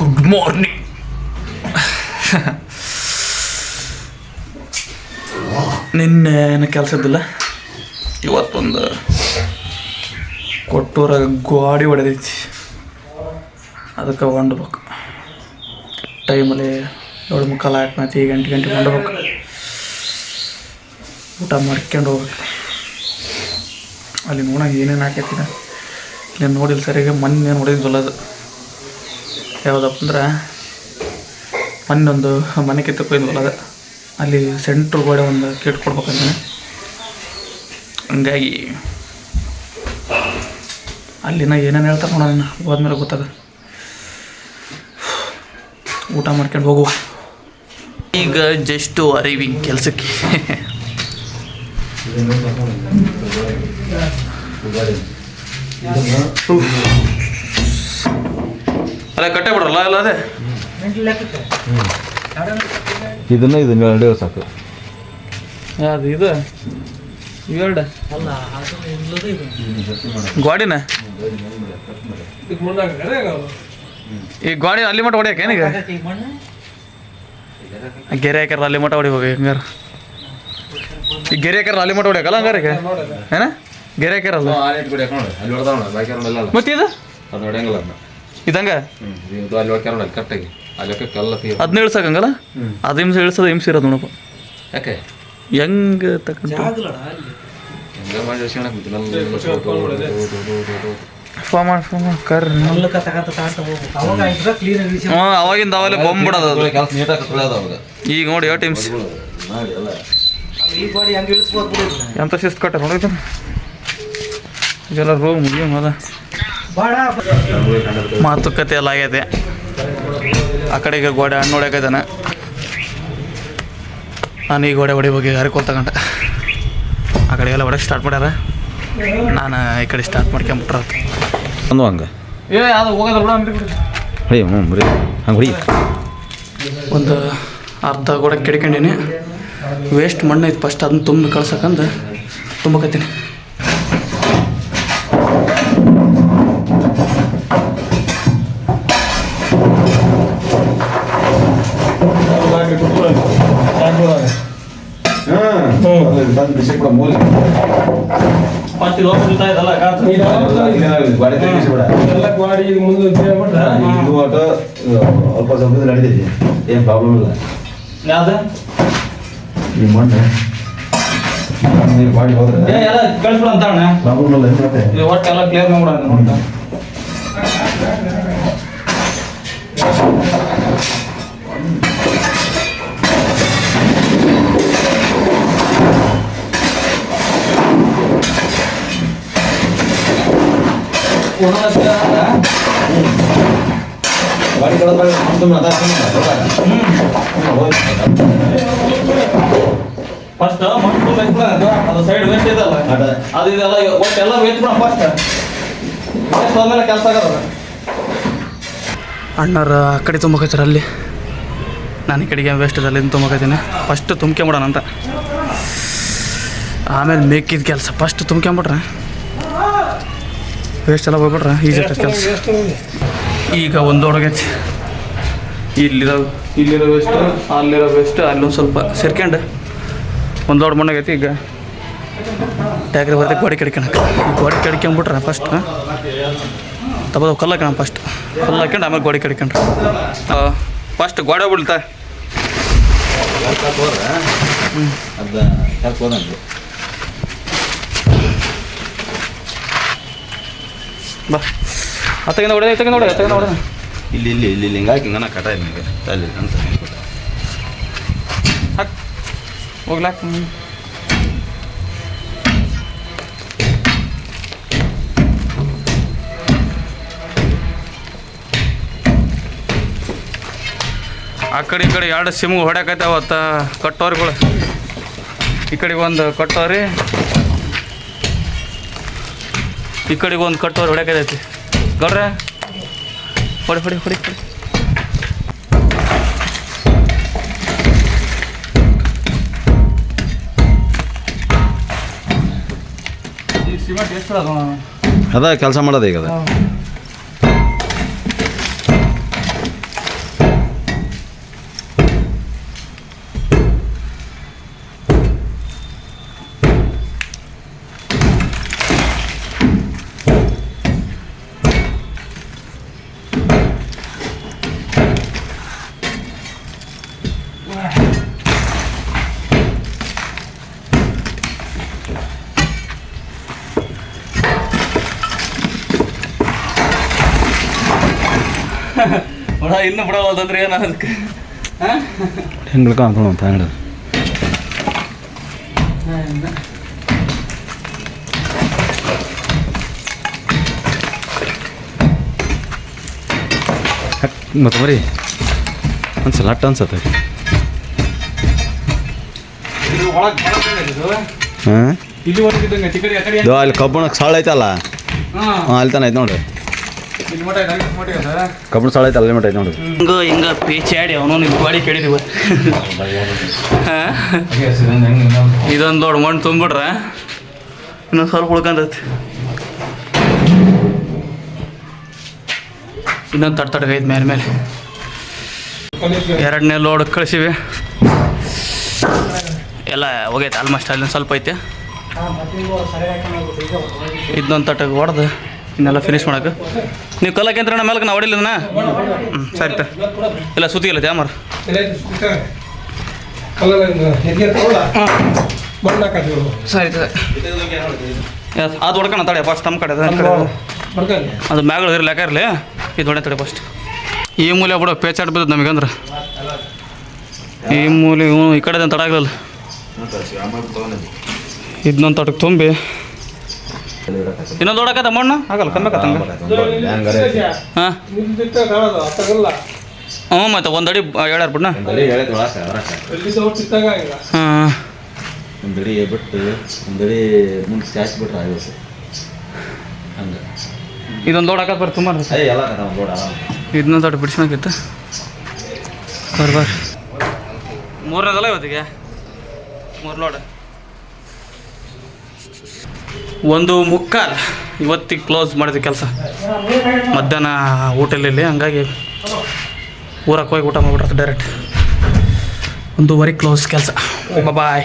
Good morning ನಿನ್ನೆ ಏನು ಕೆಲಸ ಇದ್ದಿಲ್ಲ ಇವತ್ತೊಂದು ಕೊಟ್ಟೂರ ಗಾಡಿ ಹೊಡೆದೈತಿ. ಅದಕ್ಕೆ ಹೊಂಡ್ಬೇಕು. ಟೈಮಲ್ಲಿ ಏಳು ಮುಕ್ಕಾಲು ಆಯ್ತು ಗಂಟೆ ಗಂಟೆ ಗಂಟೆಗೆ ಹೊಂಡ್ಬೇಕು. ಊಟ ಮಾಡ್ಕೊಂಡು ಹೋಗ್ಬೇಕು. ಅಲ್ಲಿ ನೋಡೋಣ ಏನೇನು ಹಾಕೈತಿನ ಇಲ್ಲಿ ನೋಡಿಲ್ಲ ಸರಿಯಾಗಿ ಮೊನ್ನೆ ನೋಡಿದ್ವಲ್ಲ ಅದು. ಯಾವುದಪ್ಪ ಅಂದ್ರೆ ಮೊನ್ನೆ ಒಂದು ಮನೆ ಕಿತ್ತಕ್ಕೆ ಹೋಗಿದ್ವಲ್ಲ ಅದು. ಅಲ್ಲಿ ಸೆಂಟ್ರ್ ಗೋಡೆ ಒಂದು ಕೇಟ್ ಕೊಡ್ಬೇಕಂತಾನೆ ಹಂಗಾಗಿ ಅಲ್ಲಿನ ಏನೇನು ಹೇಳ್ತಾರೆ ನೋಡೋಣ ಹೋದ್ಮೇಲೆ ಗೊತ್ತಾಗ ಊಟ ಮಾಡ್ಕೊಂಡು ಹೋಗುವ. ಈಗ ಜಸ್ಟು ಅರೈವಿಂಗ್ ಕೆಲಸಕ್ಕೆ. ಅಲ್ಲ ಕಟ್ಟೆ ಅಲ್ಲ ಅದೇ. ಇದನ್ನ ಇದನ್ನ ಎರಡೇ ಸಾಕು. ಅದು ಇದು? ಇವೆರಡು ಗಾಡಿನ? ಈ ಗಾಡಿ ಅಲ್ಲಿ ಮಟ್ಟ ಹೊಡಿಯಕ್ಕೆ ಏನೀಗ ಗೆರೆ ಹಾಕ್ಯಾರ ಅಲ್ಲಿ ಮಟ್ಟ ಹೊಡಿ ಹೋಗಿ ಹಂಗಾರ. ಈ ಗೆರೆ ಹಾಕ್ಯಾರ ಅಲ್ಲಿ ಮಟ್ಟ ಹೊಡಿಯಕಲ್ಲ ಹಂಗಾರ ಈಗ? ಏನ? ಗೆರೆ ಹಾಕ್ಯಾರಲ್ಲ ಮತ್ತೆ ಇದು? ಅದು ಹೊಡೆಯಂಗಲ್ಲ ಅದನ್ನ. ಇದಂಗ? ಇದು ಅಲ್ಲಿ ಅಲ್ಲಿ ಕರೆಕ್ಟಾಗಿ ಅಲ್ಲಿ. ಹೊಕ್ಕೆ ಕಲ್ಲ ತೀರ ಅದನ್ನ ಇಳ್ಸಕ್ಕಂಗಲ್ಲ ಅದು ಹಿಂಸೆ ಇಳ್ಸೋದು ಹಿಂಸೆ ಇರೋದು ನೋಡಪ್ಪ ಯಾಕೆ ಹೆಂಗ್ ಮಾಡಿ ಮಾಡಿ. ಮಾಡಿ ಹ್ಞೂ ಅವಾಗಿಂದ ಅವಾಗಲೇ ಬೊಂಬಿಡೋದು ಅದು. ಕೆಲಸ ನೀಟಾಗಿ ಅವಾಗ. ಈಗ ನೋಡಿ ಯಾವ ಎಲ್ಲ. ಎಂತ ಶಿಸ್ತು ಕಟ್ಟ ನೋಡಿದ ಇದೆಲ್ಲ ರೂಮ್ ಮುಗಿಯೋ ಅದ. ಮಾತುಕತೆ ಎಲ್ಲ ಆಗೈತೆ. ಆ ಕಡೆಗೆ ಗೋಡೆ ಹಣ್ಣು ಹೊಡ್ಯಾಕೈತಾನೆ ನಾನು ಈ ಗೋಡೆ ಹೊಡಿ ಹೋಗಿ ಹರಿಕೋಲ್ ತಗೊಂಡೆ ಆ ಕಡೆಗೆಲ್ಲ ಹೊಡಕ್ಕೆ ಸ್ಟಾರ್ಟ್ ಮಾಡ್ಯಾರ. ನಾನು ಈ ಕಡೆ ಸ್ಟಾರ್ಟ್ ಮಾಡ್ಕೊಂಬಿಟ್ರ ಒಂದು ಹಂಗೆ? ಏ ಅದು ಹೊಡಿ ಹ್ಞೂ ಬರೀ ಹಂಗೆ ಹೊಡಿ. ಒಂದು ಅರ್ಧ ಗೋಡೆ ಕೆಡ್ಕೊಂಡೀನಿ. ವೇಸ್ಟ್ ಮಣ್ಣು ಐತೆ ಫಸ್ಟ್ ಅದನ್ನ ತುಂಬ ಕಳ್ಸಕ್ಕಂದು ತುಂಬಕತ್ತೀನಿ. ಫಸ್ಟ್ ಇದು ಇದಲ್ಲ ಎಲ್ಲ ಗಾಡಿ ಈಗ ಮುಂದೆ ಬಿಟ್ರೆ? ಅಲ್ಪ ಸ್ವಲ್ಪ ನಡೀತೈತಿ. ಏನು ಪ್ರಾಬ್ಲಮ್ ಇಲ್ಲ. ಯಾವ್ದು? ಈ ಮಣ್ಣು ನೀರು ಮಾಡಿ ಹೋದ್ರೆ ಏ ಎಲ್ಲ ಕಳಿಸ್ಬಿಡ ಅಂತ ಅಣ್ಣ. ಪ್ರಾಬ್ಲಮ್ ಇಲ್ಲ ಮತ್ತೆ ಇದು ಒಟ್ಟು ಎಲ್ಲ ಕ್ಲಿಯರ್ ಮಾಡ್ಬಿಡ ನೋಡ್ತಾ. ಫಸ್ಟ್ ಮಣ್ಣು ಅದು ಸೈಡ್ ವೇಸ್ಟ್ ಇದಲ್ಲ. ಅದ. ಅದು ಇದೆಲ್ಲ ಒಟ್ಟು ಎಲ್ಲ ವೇಸ್ಟ್ ಮಾಡ ಫಸ್ಟ್ ವೇಸ್ಟ್ ಆದ್ಮೇಲೆ ಕೆಲಸ ಆಗದ ಅಣ್ಣರ ಆ ಕಡೆ ತುಂಬಕತ್ತಾರೆ ಅಲ್ಲಿ? ನಾನು ಈ ಕಡೆಗೆ ವೇಸ್ಟ್ ಇದೆ ಅಲ್ಲಿಂದ ತುಂಬಕತ್ತೀನಿ ಫಸ್ಟ್ ತುಂಬ್ಕೊಂಬಿಡೋಣ ಅಂತ. ಆಮೇಲೆ ಮೇಕಿದ ಕೆಲಸ. ಫಸ್ಟ್ ತುಂಬ್ಕೊಂಬಿಟ್ರೆ. ವೇಸ್ಟ್ ಎಲ್ಲ ಹೋಗ್ಬಿಟ್ರೆ ಈಜಿ ಕೆಲಸ. ಈಗ ಒಂದು ಹೊಡಗೈತಿ. ಇಲ್ಲಿರೋ ಇಲ್ಲಿರೋ ವೇಸ್ಟ್ ಅಲ್ಲಿರೋ ವೇಸ್ಟ್ ಅಲ್ಲೊಂದು ಸ್ವಲ್ಪ ಸೇರ್ಕೊಂಡು ಒಂದು ದೊಡ್ಡ ಮಣ್ಣಾಗೈತಿ ಈಗ. ಟ್ಯಾಕ್ರಿ ಬರ್ತೈತೆ ಗೋಡೆ ಕೆಡ್ಕೊಳಕ್ಕೆ ಗೋಡೆ ಕೆಡ್ಕೊಂಬಿಟ್ರೆ ಫಸ್ಟ್ ತಗೋದು ಕಲ್ಲ ಹಾಕೋಣ ಫಸ್ಟ್ ಕಲ್ಲು ಹಾಕೊಂಡು ಆಮೇಲೆ ಗೋಡೆ ಕೆಡ್ಕೊಂಡ್ರೆ ಫಸ್ಟ್ ಗೋಡೆ ಬಿಡ್ತಾ ಅದ ಬಾ. ಅತ್ತಗಿಂದ ಹೊಡೆದ ಅತ್ತಗಿಂದ ಹೊಡೆದ ಅತ್ತಗಿಂದ ಹೊಡೆದ ಇಲ್ಲಿ ಇಲ್ಲಿ ಇಲ್ಲಿ ಇಲ್ಲಿ ಹಿಂಗಾಗಿ ಹಿಂಗನ ಕಟ ನಿಮಗೆ ಅಲ್ಲಿ ಅಂತ ಹಾಕ್. ಹೋಗ್ಲಾಕ್ ಆ ಕಡೆ ಈ ಕಡೆ ಎರಡು ಸಿಮ್ಗೆ ಹೊಡ್ಯಾಕೈತಾವತ್ತ ಕಟ್ಟೋರಿಗಳು. ಈ ಕಡೆಗೆ ಒಂದು ಕಟ್ಟೋರಿ. ಈ ಕಡೆಗೆ ಒಂದು ಕಟ್ಟೋರಿ ಹೊಡ್ಯಾಕೈತಿ ಗೌಡ್ರ ಹೊಡಿ ಹೊಡಿ ಹೊಡಿ ಹೊಡಿ. ಅದ? ಕೆಲಸ ಮಾಡೋದು ಈಗ ಅದ. ನೋಡ ಇನ್ನು ಬಿಡವಲ್ದಂದ್ರೆ ಏನು ಅದಕ್ಕೆ? ಹೆಂಗೆ ಕಾಣ್ತಾವ ಅಂತ ಅಂಗಡಿ ಮತ್ತೆ ಬರೀ. ಅನ್ಸಲ್ಲ ಅಟ್ಟ ಅನ್ಸತ್ತೆ. ಹಾಂ? ಅಲ್ಲಿ ಕಬ್ಬಣಕ್ಕೆ ಸಾಳ ಐತಲ್ಲ? ಹಾಂ. ಹಾಂ ಅಲ್ಲಿ ತಾನೆ ಐತೆ ನೋಡ್ರಿ ಕಬ್ಬಣ ಸಾಳ ಐತೆ ಅಲ್ಲಿ ಮಟ್ಟ ಐತೆ ನೋಡಿ. ಹಿಂಗ ಹಿಂಗ ಪೇಚಾಡಿ ಅವನು ನಿಮ್ಮ ಗಾಡಿ ಕೇಳಿದೀವ ಇದೊಂದು ದೊಡ್ಡ ಮಣ್ಣು ತುಂಬಿಡ್ರ ಇನ್ನೊಂದು ಸ್ವಲ್ಪ ಉಳ್ಕೊಂಡೈತಿ. ಇನ್ನೊಂದು ತಡ ತಟಗೈತೆ ಮೇಲೆ ಮೇಲೆ. ಎರಡನೇ ಲೋಡ್ ಕಳಿಸಿವಿ. ಎಲ್ಲ ಹೋಗೈತೆ ಆಲ್ಮೋಸ್ಟ್ ಅಲ್ಲಿ ಸ್ವಲ್ಪ ಐತೆ. ಇದೊಂದು ತಟ್ಟಗೆ ಹೊಡೆದು. ಇನ್ನೆಲ್ಲ ಫಿನಿಶ್ ಮಾಡೋಕೆ ನೀವು ಅಂತ ಮೇಲೆ ನಾವು ಹೊಡಿಲ್ಲ ಹ್ಞೂ ಸರಿ ತ. ಇಲ್ಲ ಸುತ್ತಿ ಇಲ್ಲ ಜಾಮರ್ ಸರಿ ಅದು ಹೊಡ್ಕೋಣ ತಡೆ ಫಸ್ಟ್ ತಮ್ಮ ಕಡೆ ಅದು ಮ್ಯಾಗಳು ಇರಲಿ ಯಾಕೆ ಇರಲಿ. ಇದು ಹೊಡೆ ತಡೆ ಫಸ್ಟ್ ಈ ಮೂಲೆ ಬಿಡು ಪೇಚಾಡ್ ಬಿದ್ದದ ನಮಗಂದ್ರೆ ಈ ಮೂಲೆ ಇವನು ಈ ಕಡೆ ತಡಾಗಲ್ಲ ಇದನ್ನೊಂದು ತಡಕ್ಕೆ ತುಂಬಿ. ಇನ್ನೊಂದು ಹೊಡಕತ್ತ ಮಣ್ಣು ಆಗಲ್ಲ ಕಮ್ಮಿ ಹಾಂ. ಹ್ಞೂ ಮತ್ತೆ ಒಂದು ಅಡಿ ಹೇಳ್ಯಾರ ಬಿಡ್ನ. ಹಾಂ. ಒಂದಡಿ ಬಿಟ್ಟು ಒಂದಡಿ ಮುಂದೆ ಸ್ಯಾಚ್ ಬಿಟ್ರೆ ಆಯ್ತು ಹಂಗೆ. ಇದೊಂದು ಲೋಡ್ ಹಾಕತ್ ಬರ್ರಿ ತುಂಬ ಸರ್ ಎಲ್ಲ ಕದ ನೋಡ ಇದನ್ನೊಂದು ದೊಡ್ಡ ಬಿಡಿಸ್ಬೇಕಿತ್ತು ಬರ್ರಿ ಬರ್ರಿ ಮೂರನೇದಲ್ಲ ಇವತ್ತಿಗೆ? ಮೂರು ಲೋಡ್. ಒಂದು ಮುಕ್ಕಾಲ್. ಇವತ್ತಿಗೆ ಕ್ಲೋಸ್ ಮಾಡಿದ ಕೆಲಸ. ಮಧ್ಯಾಹ್ನ ಹೋಟೆಲಲ್ಲಿ, ಹಂಗಾಗಿ ಊರಕ್ಕೆ ಹೋಗಿ ಊಟ ಮಾಡ್ಬಿಟ್ರೆ ಡೈರೆಕ್ಟ್ ಒಂದೂವರೆ ಕ್ಲೋಸ್ ಕೆಲಸ. ಬಾಯ್